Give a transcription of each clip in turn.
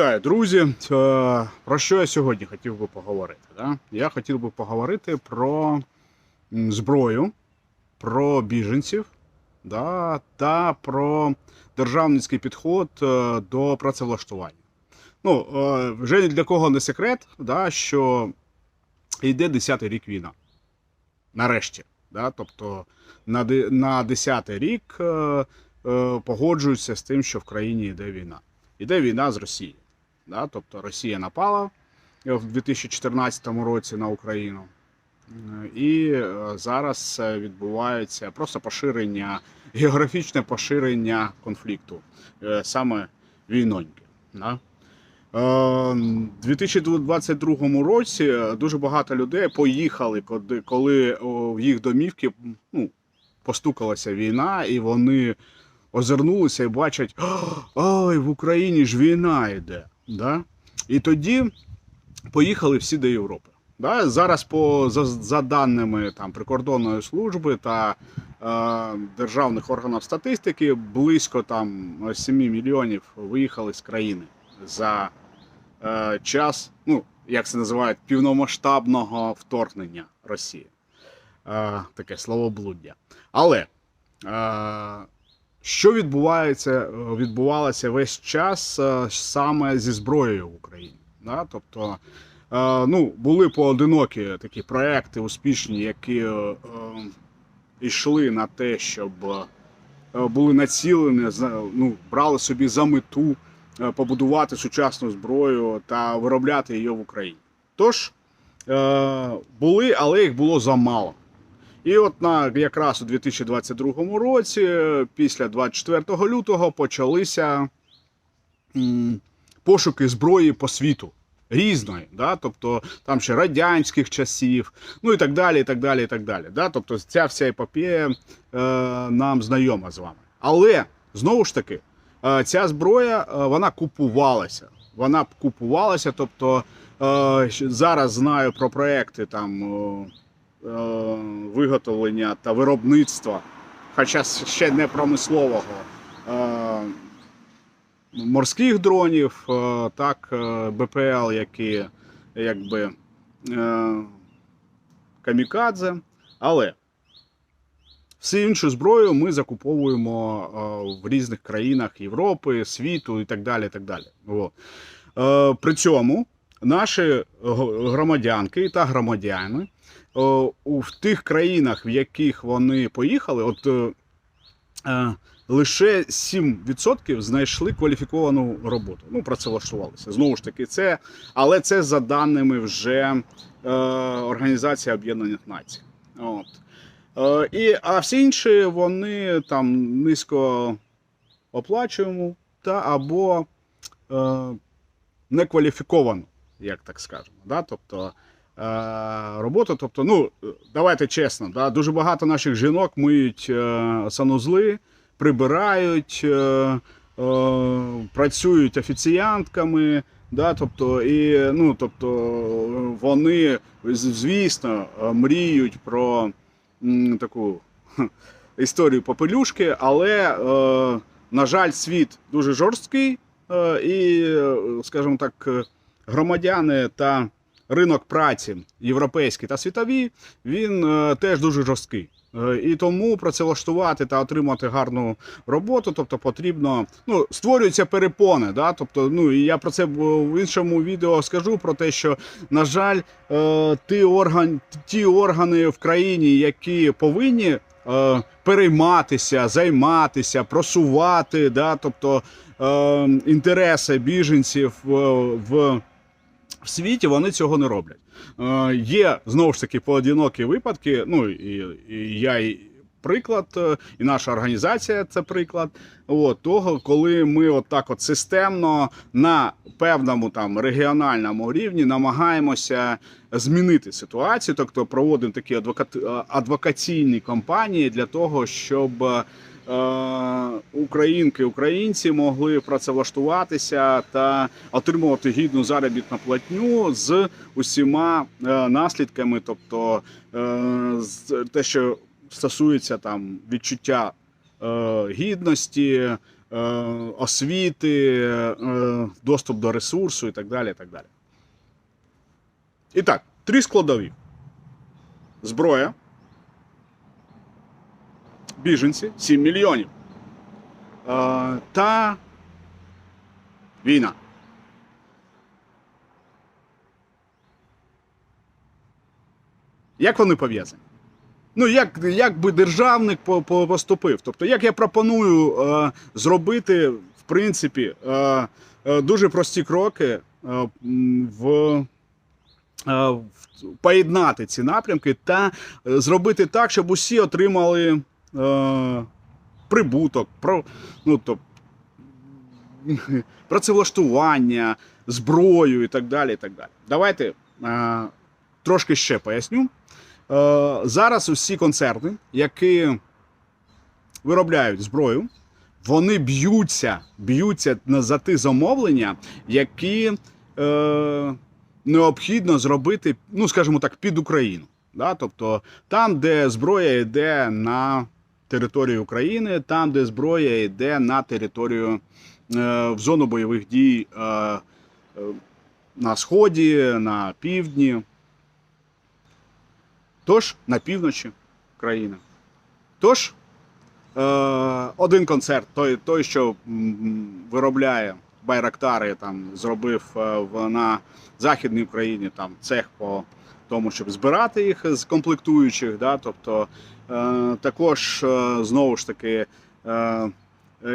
Вітаю, друзі! Е, Про що я сьогодні хотів би поговорити? Да? Я хотів би поговорити про зброю, про біженців да, та про державницький підход е, до працевлаштування. Ну, е, вже ні для кого не секрет, да, що йде 10-й рік війна. Нарешті. Да? Тобто на, де- 10-й рік погоджуються з тим, що в країні йде війна. Іде війна з Росією. Да? Тобто Росія напала е, в 2014 році на Україну. Е, І е, зараз відбувається просто поширення, географічне поширення конфлікту, саме війноньки. Да? У 2022 році дуже багато людей поїхали, коли в їх домівки ну, постукалася війна, і вони озирнулися і бачать, ой, в Україні ж війна йде. Да? І тоді поїхали всі до Європи. Да? Зараз, по, за, за даними там, прикордонної служби та е, державних органів статистики, близько там 7 мільйонів виїхали з країни за е, час, ну, як це називають, півномасштабного вторгнення Росії. Е, таке словоблуддя. Але е, що відбувається, е, відбувалося весь час е, саме зі зброєю в Україні? Да? Тобто, е, ну, були поодинокі такі проекти успішні, які йшли на те, щоб були націлені, ну, брали собі за мету побудувати сучасну зброю та виробляти її в Україні. Тож були, але їх було замало. І от на якраз у 2022 році, е, після 24 лютого, почалися пошуки зброї по світу. Різної, да? тобто там ще радянських часів, ну і так далі. і так далі, і так далі. Да? Тобто ця вся епопея е, нам знайома з вами. Але знову ж таки, е, ця зброя е, вона купувалася. Вона купувалася, тобто е, зараз знаю про проекти там. е, виготовлення та виробництва, хоча ще не промислового е, морських дронів, е, так, е, БПЛ, які якби е, камікадзе. Але всю іншу зброю ми закуповуємо е, в різних країнах Європи, світу і так далі. І так далі. Е, При цьому наші громадянки та громадяни в тих країнах, в яких вони поїхали, от е, е, лише 7% знайшли кваліфіковану роботу. Ну, працевлаштувалися. Знову ж таки, це, але це за даними вже е, Організації Об'єднаних Націй. От. Е, і, а всі інші вони там низько оплачуємо та або е, некваліфіковану, як так скажемо. Да? Тобто, е, роботу. Тобто, ну давайте чесно, да, дуже багато наших жінок миють е, санузли, прибирають, е, працюють офіціантками. Да, тобто, і, ну, тобто, вони, звісно, мріють про м, таку історію попелюшки, але, е, на жаль, світ дуже жорсткий, е, і, скажімо так, громадяни та ринок праці європейський та світовий, він е, теж дуже жорсткий. Е, І тому працевлаштувати та отримати гарну роботу, тобто потрібно, ну, створюються перепони. Да? Тобто, ну, і я про це в іншому відео скажу про те, що, на жаль, е, ті, орган, ті органи в країні, які повинні перейматися, займатися, просувати, да? тобто інтереси біженців в в світі вони цього не роблять. Е, є знову ж таки поодинокі випадки. Ну і, і я і приклад, е, і наша організація це приклад. От, того, коли ми от так от системно на певному там регіональному рівні намагаємося змінити ситуацію, тобто проводимо такі адвокат, е, адвокаційні кампанії для того, щоб. Е, Українки, українці могли працевлаштуватися та отримувати гідну заробітну платню з усіма е, наслідками, тобто е, те, що стосується там відчуття гідності, освіти, доступ до ресурсу і так далі. І так далі. І так, три складові: зброя, біженці 7 мільйонів. Е, та війна. Як вони пов'язані? Ну, як, як би державник по- по- поступив? Тобто, як я пропоную е, зробити, в принципі, е, е, дуже прості кроки е, в, е, в поєднати ці напрямки та е, зробити так, щоб усі отримали е, прибуток, про, ну, тобто, працевлаштування, зброю і так далі. І так далі. Давайте е, трошки ще поясню. Е, зараз усі концерни, які виробляють зброю, вони б'ються, б'ються за ті замовлення, які е, необхідно зробити, ну скажімо так, під Україну. Да? Тобто там, де зброя йде на територію України, там, де зброя йде на територію е, в зону бойових дій е, е, на сході, на півдні. Тож на півночі країни. Тож один концерт, той, той що виробляє Байрактари, там зробив на Західній Україні там цех по тому, щоб збирати їх з комплектуючих. Да? Тобто е, також е, знову ж таки. Е,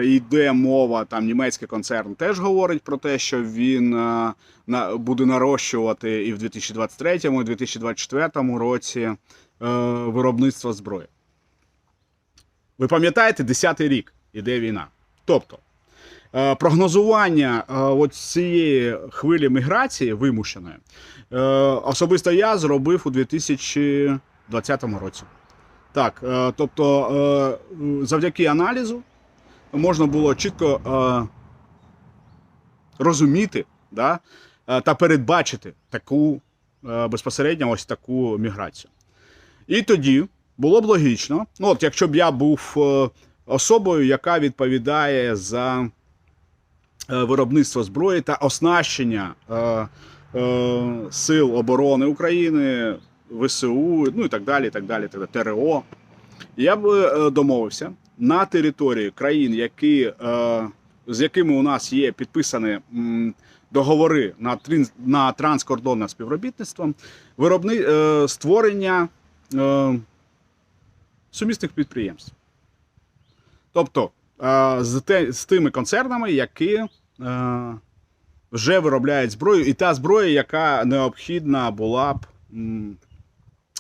Йде мова, там німецький концерн теж говорить про те, що він на, буде нарощувати і в 2023, і 2024 році е, виробництво зброї. Ви пам'ятаєте, 10-й рік іде війна. Тобто е, прогнозування е, цієї хвилі міграції вимушеної особисто я зробив у 2020 році. Так, е, тобто, е, завдяки аналізу можна було чітко е, розуміти да, е, та передбачити таку е, безпосередньо ось таку міграцію. І тоді було б логічно, ну от якщо б я був е, особою, яка відповідає за е, виробництво зброї та оснащення е, е, сил оборони України, ВСУ, ну і так далі, так далі, так далі, ТРО. Я б е, домовився на території країн, які, е, з якими у нас є підписані договори на, на транскордонне співробітництво, виробни, е, створення е, сумісних підприємств. Тобто е, з, тими концернами, які е, вже виробляють зброю, і та зброя, яка необхідна була б.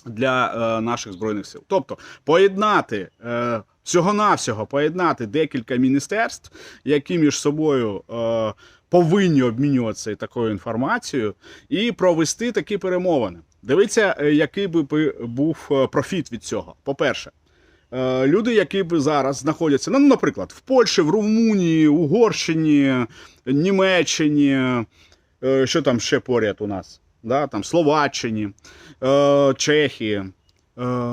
для е, наших збройних сил. Тобто поєднати е, всього-навсього поєднати декілька міністерств, які між собою е, повинні обмінюватися такою інформацією, і провести такі перемовини. Дивіться, який би був профіт від цього. По-перше, е, люди, які б зараз знаходяться, ну, наприклад, в Польщі, в Румунії, Угорщині, Німеччині, е, що там ще поряд у нас? Да, там Словаччині, е, Чехії, е,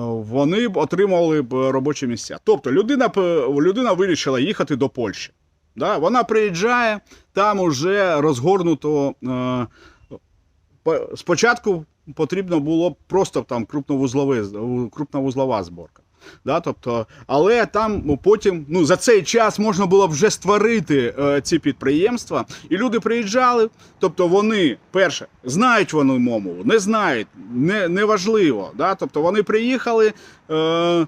вони б отримали б робочі місця. Тобто людина, людина вирішила їхати до Польщі. Да? Вона приїжджає, там уже розгорнуто. Е, спочатку потрібно було просто там крупновузлова зборка. Да, тобто, але там ну, потім ну, за цей час можна було вже створити е, ці підприємства, і люди приїжджали. Тобто вони, перше, знають вони мову, не знають, не, неважливо. Да? Тобто вони приїхали е,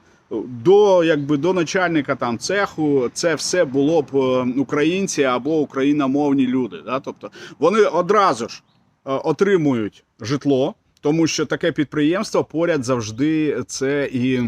до, якби, до начальника там, цеху, це все було б е, українці або україномовні люди. Да? Тобто вони одразу ж е, отримують житло, тому що таке підприємство поряд завжди це і.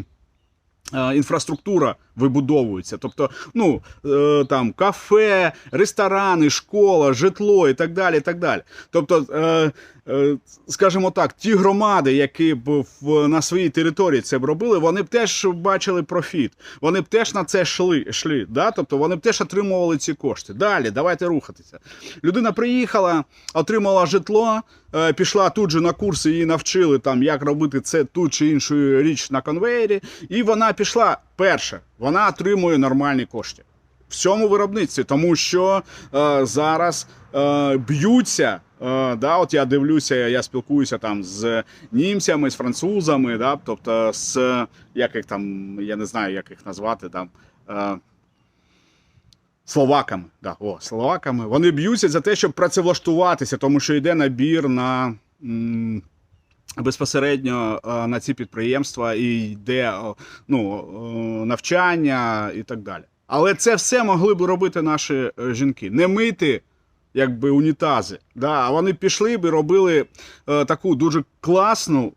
Інфраструктура вибудовується, тобто, ну е, там кафе, ресторани, школа, житло і так далі. і так далі. Тобто, е, е, скажімо так, ті громади, які б на своїй території це б робили, вони б теж бачили профіт, вони б теж на це йшли, йшли да? тобто вони б теж отримували ці кошти. Далі, давайте рухатися. Людина приїхала, отримала житло, пішла тут же на курси, її навчили там, як робити це ту чи іншу річ на конвеєрі, і вона пішла перше, вона отримує нормальні кошти. в цьому виробництві, тому що е, зараз е, б'ються. Е, да, от я дивлюся, я спілкуюся там з німцями, з французами, да, тобто з як їх там, я не знаю, як їх назвати там. Е, Словаками, да, о, словаками. Вони б'ються за те, щоб працевлаштуватися, тому що йде набір на м, безпосередньо е, на ці підприємства і йде ну, навчання і так далі. Але це все могли б робити наші е, жінки. Не мити якби унітази. Да, а вони пішли б і робили е, таку дуже класну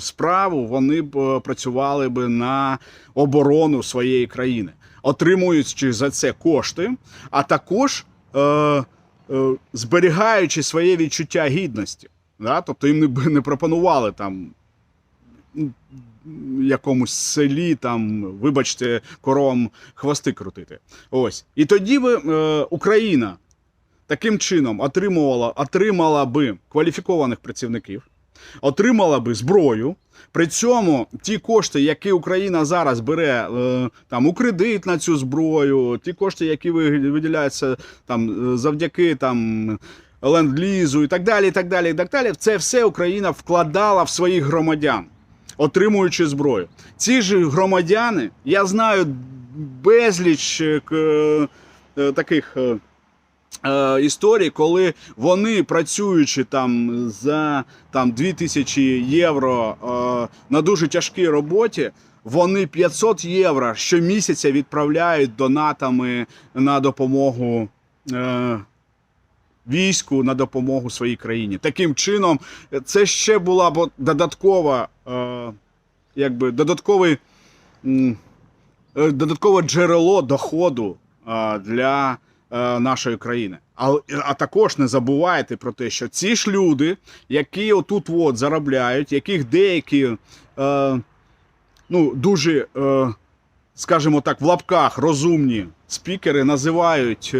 справу. Вони б працювали б на оборону своєї країни, отримуючи за це кошти, а також е, е, зберігаючи своє відчуття гідності. Да? Тобто їм не, не пропонували там якомусь селі, там, вибачте, коровам хвости крутити. Ось. І тоді би е, Україна таким чином отримувала, отримала би кваліфікованих працівників, отримала би зброю. При цьому ті кошти, які Україна зараз бере е, там у кредит на цю зброю, ті кошти, які виділяються там е, завдяки там ленд-лізу і так далі, і так далі, і так далі, це все Україна вкладала в своїх громадян, отримуючи зброю. Ці ж громадяни, я знаю безліч е, е, таких. е, історії, коли вони працюючи там за там 2000 євро на дуже тяжкій роботі. Вони 500 євро щомісяця відправляють донатами на допомогу е, війську, на допомогу своїй країні. Таким чином, це ще була б додаткова, е, якби додатковий, е, додаткове джерело доходу е, для нашої країни. А, а також не забувайте про те, що ці ж люди, які отут от заробляють, яких деякі е, ну, дуже, е, скажімо так, в лапках розумні спікери називають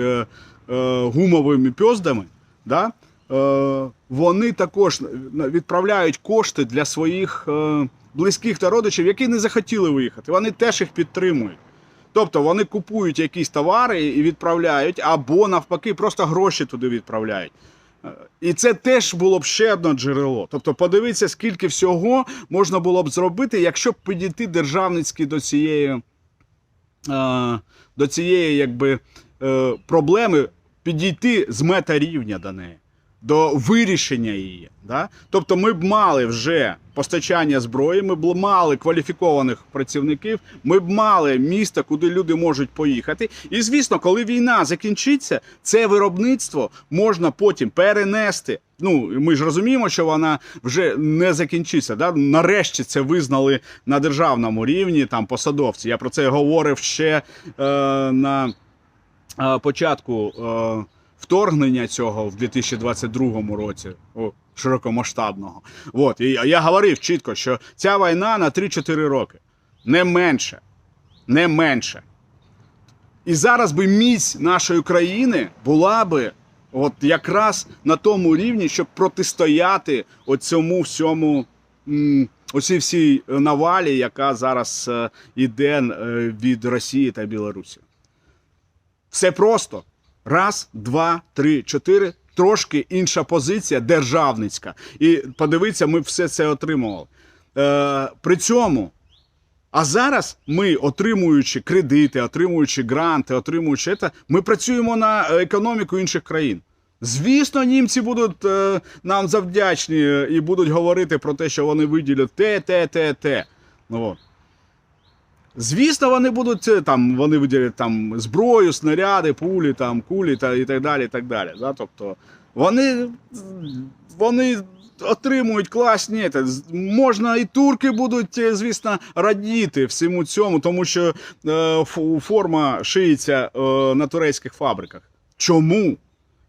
гумовими пьоздами, да? е, вони також відправляють кошти для своїх е, близьких та родичів, які не захотіли виїхати. Вони теж їх підтримують. Тобто вони купують якісь товари і відправляють, або навпаки, просто гроші туди відправляють. Е, І це теж було б ще одне джерело. Тобто, подивіться, скільки всього можна було б зробити, якщо б підійти державницьки до цієї, е, до цієї якби, е, проблеми, підійти з мета-рівня до неї, до вирішення її. Да? Тобто ми б мали вже постачання зброї, ми б мали кваліфікованих працівників, ми б мали місто, куди люди можуть поїхати. І звісно, коли війна закінчиться, це виробництво можна потім перенести. Ну, ми ж розуміємо, що вона вже не закінчиться. Да? Нарешті це визнали на державному рівні там посадовці. Я про це говорив ще е, на початку е, вторгнення цього в 2022 році. Широкомасштабного. От, і я говорив чітко, що ця війна на 3-4 роки. Не менше. Не менше. І зараз би міць нашої країни була би от якраз на тому рівні, щоб протистояти оцьому всьому. Оцій всій навалі, яка зараз е, іде е, від Росії та Білорусі. Все просто. Раз, два, три, чотири. Трошки інша позиція державницька. І подивіться, ми все це отримували. Е, при цьому, а зараз ми, отримуючи кредити, отримуючи гранти, отримуючи це, ми працюємо на економіку інших країн. Звісно, німці будуть е, нам завдячні і будуть говорити про те, що вони виділять те, те, те, те. Ну, от. Звісно, вони будуть е, там, вони виділять там зброю, снаряди, пулі, там, кулі та і так далі. І так далі. Да? Тобто вони, вони отримують класні. Можна і турки будуть, е, звісно, радіти всьому цьому, тому що е, форма шиється е, на турецьких фабриках. Чому?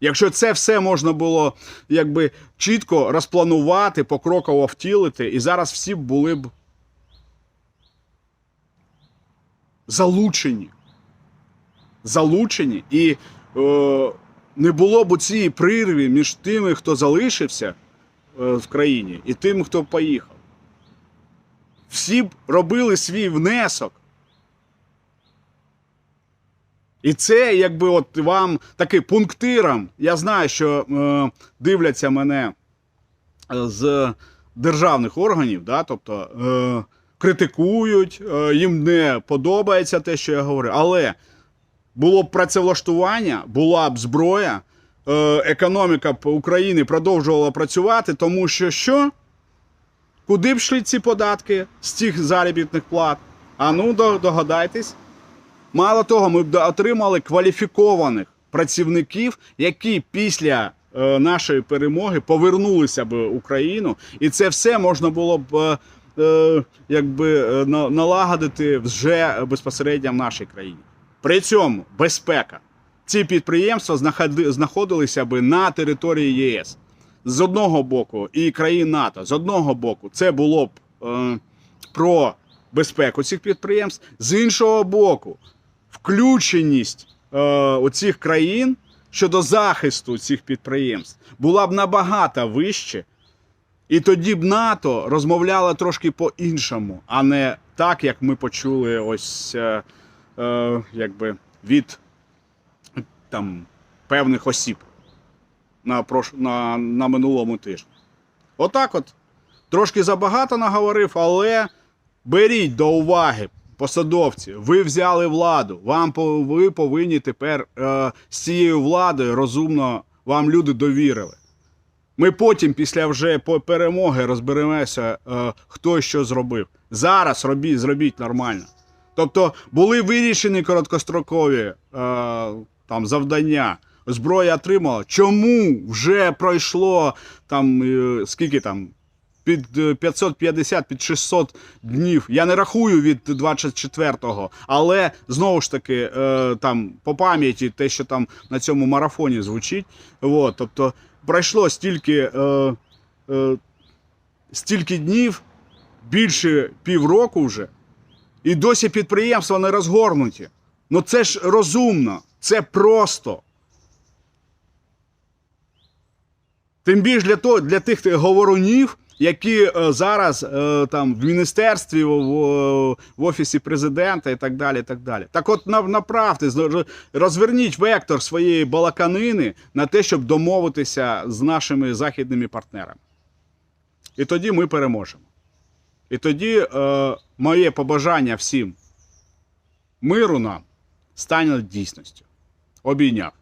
Якщо це все можна було якби чітко розпланувати, покроково втілити, і зараз всі були б залучені. Залучені, і е, не було б у цій прірві між тими, хто залишився е, в країні, і тим, хто поїхав. Всі б робили свій внесок. І це, якби от вам таки пунктиром. Я знаю, що е, дивляться мене е, з державних органів, да, тобто е, критикують, е, їм не подобається те, що я говорю. Але було б працевлаштування, була б зброя, е, економіка б України продовжувала працювати, тому що що? Куди б йшли ці податки з цих заробітних плат? А ну догадайтесь. Мало того, ми б отримали кваліфікованих працівників, які після е, нашої перемоги повернулися б в Україну, і це все можна було б е, якби е, налагодити вже безпосередньо в нашій країні. При цьому безпека. Ці підприємства знаходилися би на території ЄС. З одного боку, і країн НАТО, з одного боку, це було б е, про безпеку цих підприємств, з іншого боку, включеність е, оцих країн щодо захисту цих підприємств була б набагато вище, і тоді б НАТО розмовляло трошки по-іншому, а не так, як ми почули ось е, е, якби від там, певних осіб на, прош... на, на минулому тижні. Отак от. Трошки забагато наговорив, але беріть до уваги, посадовці, ви взяли владу. Вам ви повинні тепер е, з цією владою розумно вам люди довірили. Ми потім, після вже перемоги, розберемося, е, хто що зробив. Зараз робіть, зробіть нормально. Тобто були вирішені короткострокові е, там, завдання. Зброя отримала. Чому вже пройшло там е, скільки там? Під е, 550, під 600 днів. Я не рахую від 24-го, але знову ж таки, там по пам'яті, те, що там на цьому марафоні звучить. От, тобто пройшло стільки, е, е, стільки днів, більше півроку вже, і досі підприємства не розгорнуті. Ну це ж розумно, це просто. Тим більше для того, для тих говорунів, які е, зараз е, там в міністерстві, в, в, офісі президента і так далі. Так далі. Так от на- направте, розверніть вектор своєї балаканини на те, щоб домовитися з нашими західними партнерами. І тоді ми переможемо. І тоді е, моє побажання всім миру нам стане дійсністю. Обійняв.